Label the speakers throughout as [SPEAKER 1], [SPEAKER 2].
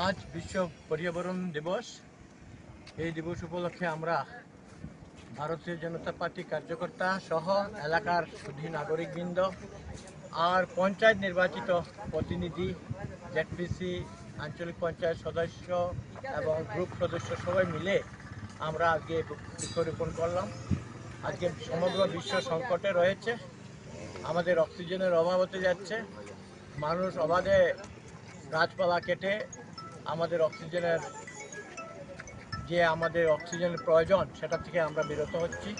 [SPEAKER 1] আজ বিশ্ব পর্যাবরণ দিবস। এই দিবস উপলক্ষে আমরা ভারতীয় জনতা পার্টি কার্যকর্তা সহ এলাকার সুধী নাগরিকবৃন্দ আর পঞ্চায়েত নির্বাচিত প্রতিনিধি জেডপিসি আঞ্চলিক পঞ্চায়েত সদস্য এবং গ্রুপ সদস্য সবাই মিলে আমরা আজকে বৃক্ষরোপণ করলাম। আজকে সমগ্র বিশ্ব সংকটে রয়েছে। আমাদের অক্সিজেনের অভাব হতে যাচ্ছে। মানুষ অবাধে গাছপালা কেটে আমাদের অক্সিজেনের যে আমাদের অক্সিজেনের প্রয়োজন, সেটা থেকে আমরা বিরত হচ্ছি।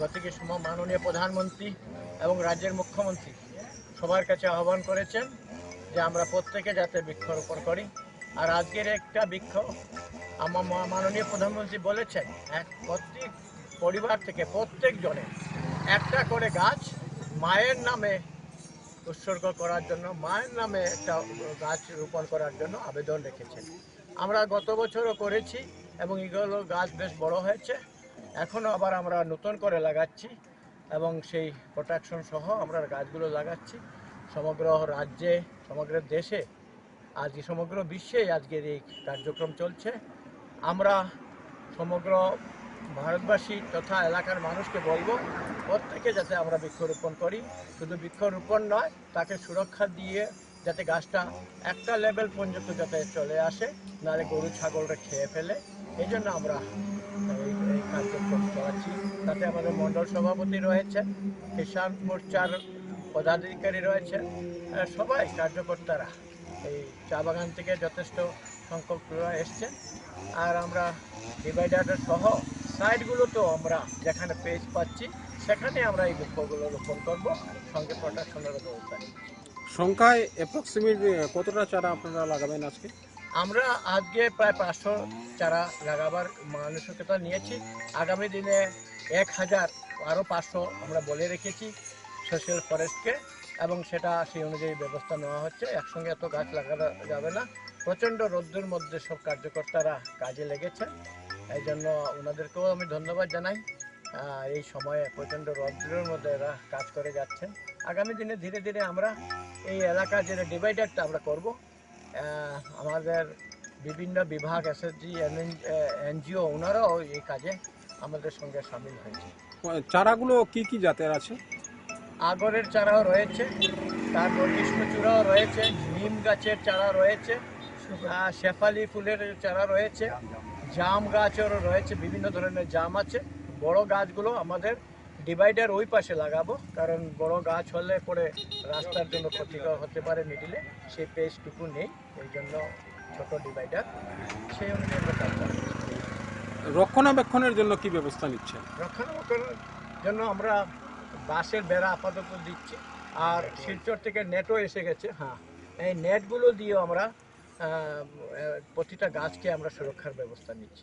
[SPEAKER 1] গতিকে মাননীয় প্রধানমন্ত্রী এবং রাজ্যের মুখ্যমন্ত্রী সবার কাছে আহ্বান করেছেন যে আমরা প্রত্যেকে যাতে বৃক্ষরোপণ করি। আর আজকের একটা বৃক্ষ আমার মাননীয় প্রধানমন্ত্রী বলেছেন, এক প্রত্যেক পরিবার থেকে প্রত্যেক জনে একটা করে গাছ মায়ের নামে উৎসর্গ করার জন্য, মায়ের নামে একটা গাছ রোপণ করার জন্য আবেদন রেখেছেন। আমরা গত বছরও করেছি এবং এগুলো গাছ বেশ বড় হয়েছে। এখনও আবার আমরা নতুন করে লাগাচ্ছি এবং সেই প্রোটেকশন সহ আমরা গাছগুলো লাগাচ্ছি। সমগ্র রাজ্যে, সমগ্র দেশে, আজকে সমগ্র বিশ্বে আজকের এই কার্যক্রম চলছে। আমরা সমগ্র ভারতবাসী তথা এলাকার মানুষকে বলব, প্রত্যেকে যাতে আমরা বৃক্ষরোপণ করি। শুধু বৃক্ষরোপণ নয়, তাকে সুরক্ষা দিয়ে যাতে গাছটা একটা লেভেল পর্যন্ত যাতে চলে আসে, নাহলে গরু, ছাগলরা খেয়ে ফেলে। এই জন্য আমরা এই কার্যক্রম চালাচ্ছি। তাতে আমাদের মণ্ডল সভাপতি রয়েছে কিষাণ মোর্চার পদাধিকারী রয়েছে সবাই কার্যকর্তারা এই চা বাগান থেকে যথেষ্ট সংখ্যক এসছেন। আর আমরা ডিভাইডার সহ সাইডগুলোতেও আমরা যেখানে পেজ পাচ্ছি সেখানে আমরা এই বৃক্ষগুলো রোপণ করব। সঙ্গে প্রোটেকশনের ব্যবস্থা
[SPEAKER 2] সংখ্যায় অ্যাপ্রক্সিমেট কতটা চারা আপনারা লাগাবেন আজকে?
[SPEAKER 1] আমরা আজকে প্রায় পাঁচশো চারা লাগাবার মানসিকতা নিয়েছি। আগামী দিনে এক হাজার আরও পাঁচশো আমরা বলে রেখেছি সোশ্যাল ফরেস্টকে এবং সেটা সেই অনুযায়ী ব্যবস্থা নেওয়া হচ্ছে। একসঙ্গে এত গাছ লাগানো যাবে না। প্রচণ্ড রোদ্দুর মধ্যে সব কার্যকর্তারা কাজে লেগেছে এই জন্য ওনাদেরকেও আমি ধন্যবাদ জানাই। এই সময়ে প্রচণ্ড রৌদ্রের মধ্যে এরা কাজ করে যাচ্ছেন। আগামী দিনে ধীরে ধীরে আমরা এই এলাকার যে ডিভাইডারটা আমরা করব আমাদের বিভিন্ন বিভাগ এসএসজি এনজিও ওনারাও এই কাজে আমাদের সঙ্গে সামিল হয়েছে।
[SPEAKER 2] চারাগুলো কি কি জাতের আছে?
[SPEAKER 1] আগরের চারাও রয়েছে তারপর কৃষ্ণচূড়াও রয়েছে নিম গাছের চারা রয়েছে শেফালি ফুলের চারা রয়েছে। জাম গাছেরও রয়েছে বিভিন্ন ধরনের জাম আছে। বড় গাছগুলো আমাদের ডিভাইডার ওই পাশে লাগাবো কারণ বড় গাছ হলে পরে রাস্তার জন্য ক্ষতিকর হতে পারে মিডিলে সেই পেজটুকু নেই এই জন্য ছোট ডিভাইডার সেই অনুযায়ী।
[SPEAKER 2] রক্ষণাবেক্ষণের জন্য কি ব্যবস্থা নিচ্ছে
[SPEAKER 1] রক্ষণাবেক্ষণের জন্য আমরা বাঁশের বেড়া আপাতত দিচ্ছি আর শিলচর থেকে নেটও এসে গেছে হ্যাঁ। এই নেটগুলো দিয়েও আমরা প্রতিটা গাছকে আমরা সুরক্ষার ব্যবস্থা নিচ্ছি।